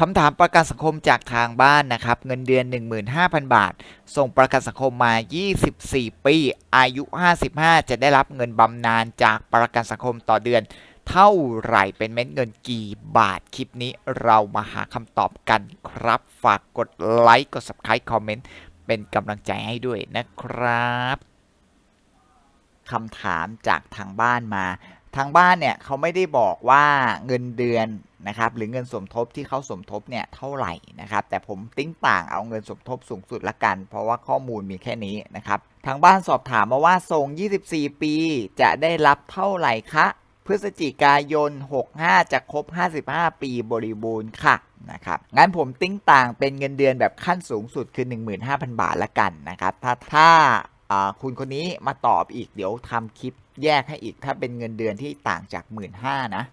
คำถามประกันสังคมจากทางบ้านนะครับ เงินเดือน 15,000 บาท ส่งประกันสังคมมา 24 ปี อายุ 55 จะได้รับเงินบำนาญจากประกันสังคมต่อเดือน เท่าไหร่เป็นเม็ดเงินกี่บาท คลิปนี้เรามาหาคำตอบกันครับ ฝากกดไลค์ กด subscribe คอมเมนต์ เป็นกำลังใจให้ด้วยนะครับคำถามจากทางบ้านมา ทางบ้านเนี่ยเขาไม่ได้บอกว่าเงินเดือนนะครับหรือเงินสมทบที่เขาสมทบเนี่ยเท่าไหร่นะครับแต่ผมติ้งต่างเอาเงินสมทบสูงสุดละกัน เพราะว่าข้อมูลมีแค่นี้นะครับทางบ้านสอบถามมาว่าทรง 24 ปีจะได้รับเท่าไหร่คะพฤศจิกายน 65 จะครบ 55 ปีบริบูรณ์ค่ะนะครับงั้นผมติ้งต่างเป็นเงินเดือนแบบขั้นสูงสุดคือ 15,000 บาทละกันนะครับถ้าถ้าอ่าคุณคนนี้มาตอบอีกเดี๋ยวทำคลิป แยกให้อีกถ้าเป็นเงินเดือนที่ต่างจาก 1 5ื่นนะ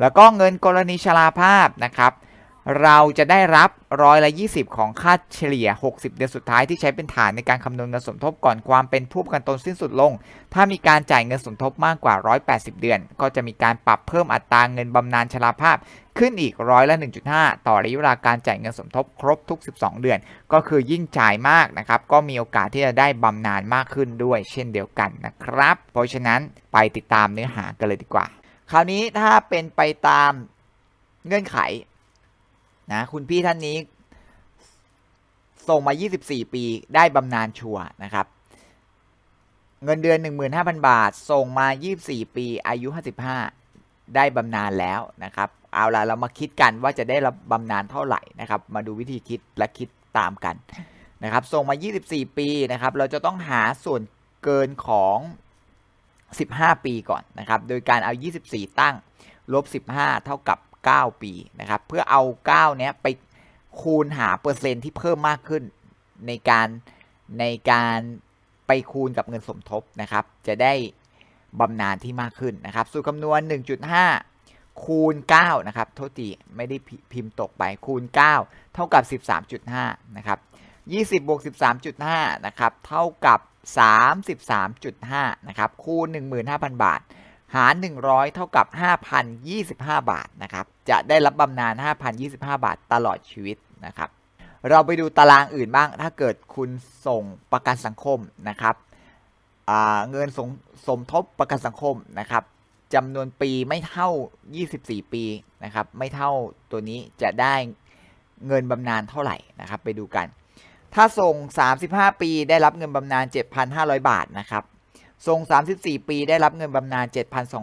แล้วก็เงินกรณีชราภาพนะครับ เราจะได้รับร้อยละ 20 ของค่าเฉลี่ย 60 เดือนสุดท้ายที่ใช้เป็นฐานในการคำนวณเงินสมทบก่อนความเป็นผู้ประกันตนสิ้นสุดลง ถ้ามีการจ่ายเงินสมทบมากกว่า 180 เดือน ก็จะมีการปรับเพิ่มอัตราเงินบำนาญชราภาพ ขึ้นอีกร้อยละ 1.5 ต่อระยะเวลาการจ่ายเงินสมทบครบทุก 12 เดือน ก็คือยิ่งจ่ายมากนะครับ ก็มีโอกาสที่จะได้บำนาญมากขึ้นด้วย เช่นเดียวกันนะครับ เพราะฉะนั้นไปติดตามเนื้อหากันเลยดีกว่า คราวนี้ถ้าเป็นไปตามเงื่อนไขนะคุณพี่ท่านนี้ ส่งมา 24 ปีได้บำนาญชัวนะครับเงินเดือน 15,000 บาท ส่งมา 24 ปี อายุ 55 ได้บำนาญแล้วนะครับ เอาละเรามาคิดกันว่าจะได้รับบำนาญเท่าไหร่นะครับ มาดูวิธีคิดและคิดตามกันนะครับส่งมา 24 ปีนะครับ เราจะต้องหาส่วนเกินของ 15 ปีก่อนนะครับ โดยการเอา 24 ตั้งลบ 15 เท่ากับ 9 ปีนะครับ เพื่อเอา 9 เนี้ยไปคูณหาเปอร์เซ็นต์ที่เพิ่มมากขึ้นในการในการไปคูณกับเงินสมทบนะครับ จะได้บำนาญที่มากขึ้นนะครับ สูตรคำนวณ 1.5 คูณ 9 นะครับ โทษทีไม่ได้พิมพ์ตกไปคูณ 9 เท่ากับ 13.5 นะครับ 20 บวก 13.5 นะครับ เท่ากับ 33.5 นะครับ คูณ 15,000 บาท หาร 100 เท่ากับ 5,025 บาทนะครับ จะได้รับบำนาญ 5,025 บาทตลอดชีวิตนะครับ เราไปดูตารางอื่นบ้าง ถ้าเกิดคุณส่งประกันสังคมนะครับเงินสสมทบประกันสังคมนะครับ จำนวนปีไม่เท่า 24 ปีนะครับ ไม่เท่าตัวนี้จะได้เงินบำนาญเท่าไหร่นะครับ ไปดูกัน ถ้าส่ง 35 ปีได้รับเงินบำนาญ 7,500 บาทนะครับทรง34 ปีได้รับเงินบำนาญ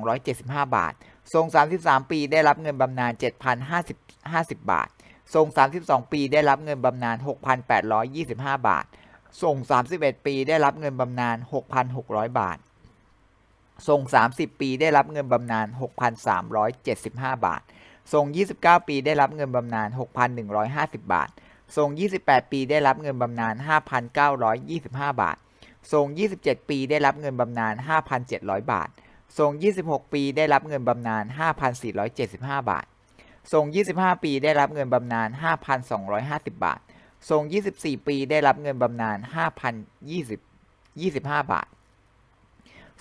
7,275 บาททรง33 ปีได้รับเงินบำนาญ 7,050 50บาททรง32 ปีได้รับเงินบำนาญ 6,825 บาททรง31 ปีได้รับเงินบำนาญ 6,600 บาท ทรง30 ปีได้รับเงินบำนาญ 6,375 บาททรง29 ปีได้รับเงินบำนาญ 6,150 บาททรง28 ปีได้รับเงินบำนาญ 5,925 บาททรง27 ปีได้รับเงินบำนาญ 5,700 บาททรง26 ปีได้รับเงินบำนาญ 5,475 บาททรง25 ปีได้รับเงินบำนาญ 5,250 บาททรง24 ปีได้รับเงินบำนาญ5,020 25 บาท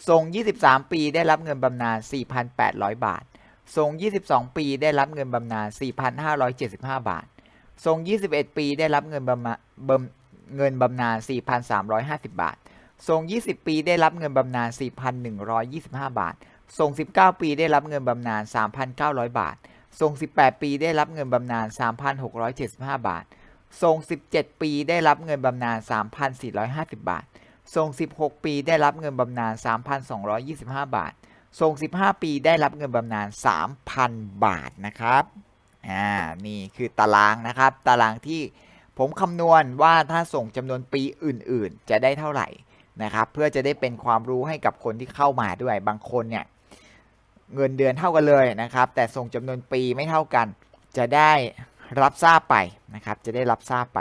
ทรง 23 ปีได้รับเงินบำนาญ 4,800 บาท ทรง 22 ปีได้รับเงินบำนาญ 4,575 บาท ทรง 21 ปีได้รับเงินบำนาญบำเงินบำนาญ 4,350 บาท ทรง 20 ปีได้รับเงินบำนาญ 4,125 บาท ทรง 19 ปีได้รับเงินบำนาญ 3,900 บาท ทรง 18 ปีได้รับเงินบำนาญ 3,675 บาท ทรง 17 ปีได้รับเงินบำนาญ 3,450 บาท ทรง 16 ปีได้รับเงินบำนาญ 3,225 บาท ทรง 15 ปีได้รับเงินบำนาญ 3,000 บาทนะครับ อ่า นี่คือตารางนะครับ ตารางที่ผมคำนวณว่าถ้าส่งจำนวนปีอื่นๆ จะได้เท่าไหร่นะครับ เพื่อจะได้เป็นความรู้ให้กับคนที่เข้ามาด้วย บางคนเนี่ยเงินเดือนเท่ากันเลยนะครับ แต่ส่งจำนวนปีไม่เท่ากัน จะได้รับทราบไปนะครับ จะได้รับทราบไป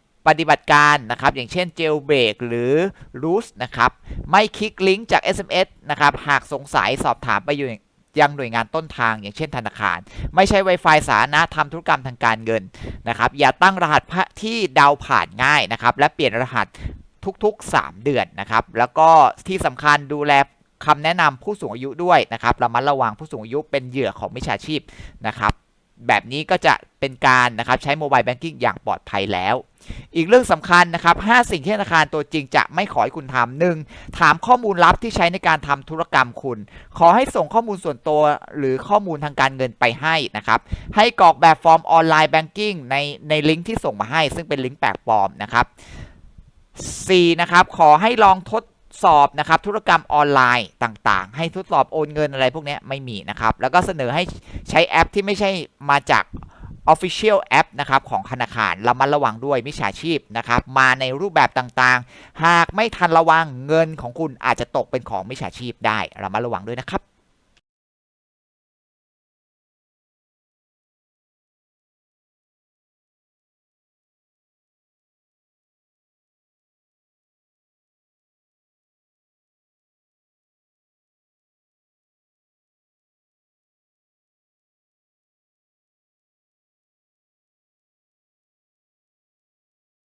ปฏิบัติการนะครับอย่างเช่น jailbreak หรือ root นะครับไม่คลิกลิงก์จาก SMS นะครับหากสงสัยสอบถามไปอยู่ยังหน่วยงานต้นทางอย่างเช่นธนาคาร ไม่ใช่ Wi-Fi สาธารณะทำธุรกรรมทางการเงินนะครับอย่าตั้งรหัสที่เดาผ่านง่ายนะครับและเปลี่ยนรหัสทุกๆ 3 เดือนนะครับแล้วก็ที่สำคัญดูแลคำแนะนำผู้สูงอายุด้วยนะครับระมัดระวังผู้สูงอายุเป็นเหยื่อของมิจฉาชีพนะครับแบบนี้ก็จะเป็นการนะครับใช้โมบายแบงกิ้งอย่างปลอดภัยแล้ว อีกเรื่องสำคัญนะครับ 5 สิ่งที่ธนาคารตัวจริงจะไม่ขอให้คุณทำหนึ่งถามข้อมูลลับที่ใช้ในการทำธุรกรรมคุณ ขอให้ส่งข้อมูลส่วนตัวหรือข้อมูลทางการเงินไปให้นะครับ ให้กรอกแบบฟอร์มออนไลน์แบงกิ้งในในลิงก์ที่ส่งมาให้ ซึ่งเป็นลิงก์แปลกปลอมนะครับ 4. นะครับ ขอให้ลองทดสอบนะครับธุรกรรมออนไลน์ต่างๆ ให้ทดสอบโอนเงินอะไรพวกนี้ไม่มีนะครับ แล้วก็เสนอให้ใช้แอปที่ไม่ใช่มาจาก Official App นะครับของธนาคารระมัดระวังด้วยมิจฉาชีพนะครับมาในรูปแบบต่างๆ หากไม่ทันระวังเงินของคุณอาจจะตกเป็นของมิจฉาชีพได้ระมัดระวังด้วยนะครับ